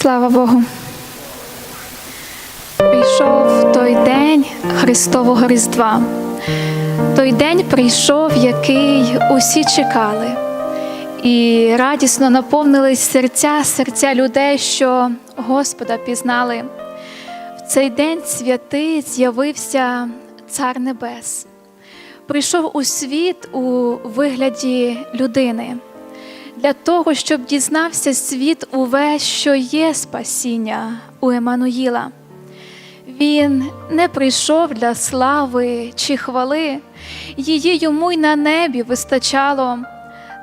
Слава Богу. Прийшов той день Христового Різдва. Той день прийшов, який усі чекали, і радісно наповнились серця, серця людей, що Господа пізнали. В цей день святий з'явився Цар Небес. Прийшов у світ у вигляді людини для того, щоб дізнався світ увесь, що є спасіння у Еммануїла. Він не прийшов для слави чи хвали, її йому й на небі вистачало.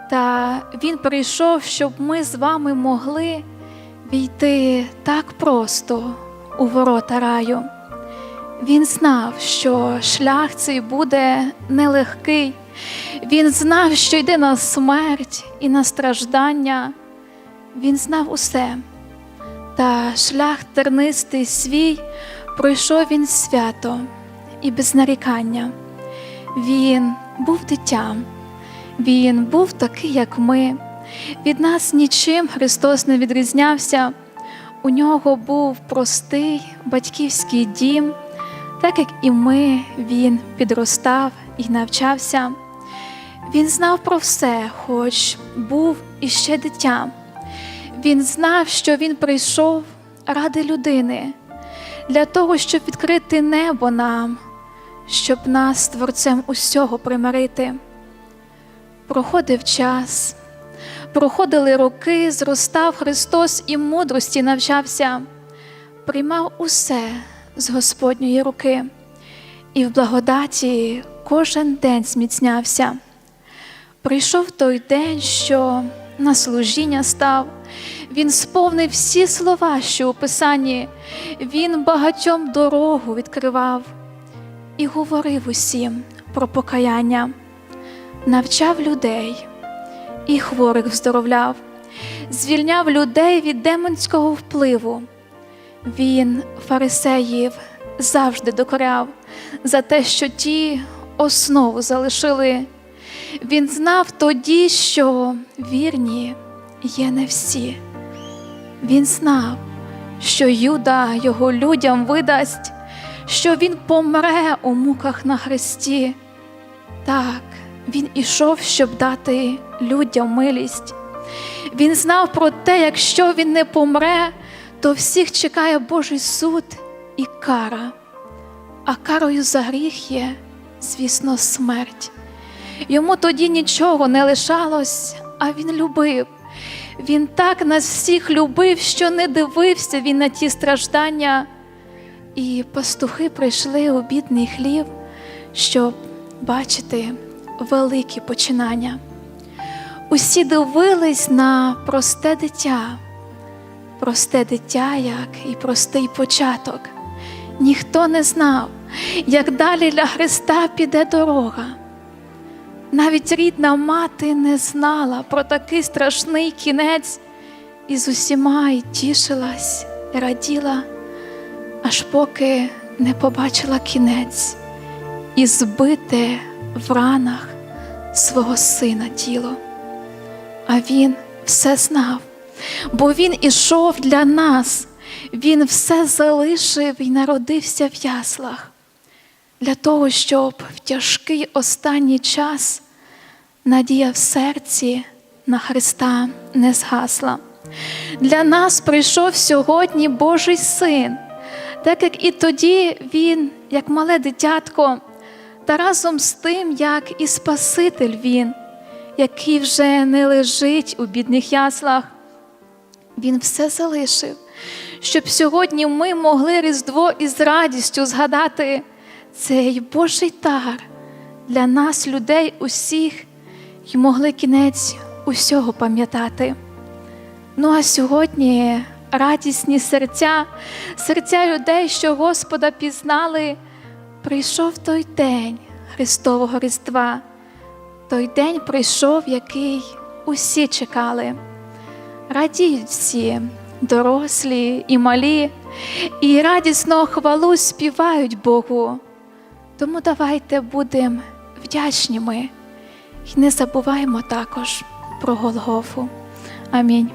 Та він прийшов, щоб ми з вами могли війти так просто у ворота раю. Він знав, що шлях цей буде нелегкий. Він знав, що йде на смерть і на страждання. Він знав усе, та шлях тернистий свій пройшов він свято і без нарікання. Він був дитям, він був такий, як ми. Від нас нічим Христос не відрізнявся. У нього був простий батьківський дім, так як і ми, він підростав і навчався. Він знав про все, хоч був іще дитям. Він знав, що він прийшов ради людини, для того, щоб відкрити небо нам, щоб нас Творцем усього примирити. Проходив час, проходили роки, зростав Христос і мудрості навчався, приймав усе з Господньої руки, і в благодаті кожен день зміцнявся. Прийшов той день, що на служіння став, він сповнив всі слова, що у Писанні, він багатьом дорогу відкривав і говорив усім про покаяння, навчав людей і хворих вздоровляв, звільняв людей від демонського впливу. Він фарисеїв завжди докоряв за те, що ті основу залишили. Він знав тоді, що вірні є не всі. Він знав, що Юда його людям видасть, що він помре у муках на хресті. Так, він ішов, щоб дати людям милість. Він знав про те, якщо він не помре, то всіх чекає Божий суд і кара, а карою за гріх є, звісно, смерть. Йому тоді нічого не лишалось, а він любив. Він так нас всіх любив, що не дивився він на ті страждання. І пастухи прийшли у бідний хлів, щоб бачити великі починання. Усі дивились на просте дитя, просте дитя, як і простий початок. Ніхто не знав, як далі для Христа піде дорога. Навіть рідна мати не знала про такий страшний кінець і з усіма й тішилась, і раділа, аж поки не побачила кінець і збите в ранах свого сина тіло. А він все знав, бо він ішов для нас, він все залишив і народився в яслах для того, щоб в тяжкий останній час надія в серці на Христа не згасла. Для нас прийшов сьогодні Божий син, так як і тоді Він, як мале дитятко, та разом з тим, як і Спаситель Він, який вже не лежить у бідних яслах, Він все залишив, щоб сьогодні ми могли Різдво із радістю згадати цей Божий дар для нас, людей, усіх, і могли кінець усього пам'ятати. Ну а сьогодні радісні серця, серця людей, що Господа пізнали, прийшов той день Христового Різдва, той день прийшов, який усі чекали. Радіють всі, дорослі і малі, і радісно хвалу співають Богу. Тому давайте будемо вдячними і не забуваємо також про Голгофу. Амінь.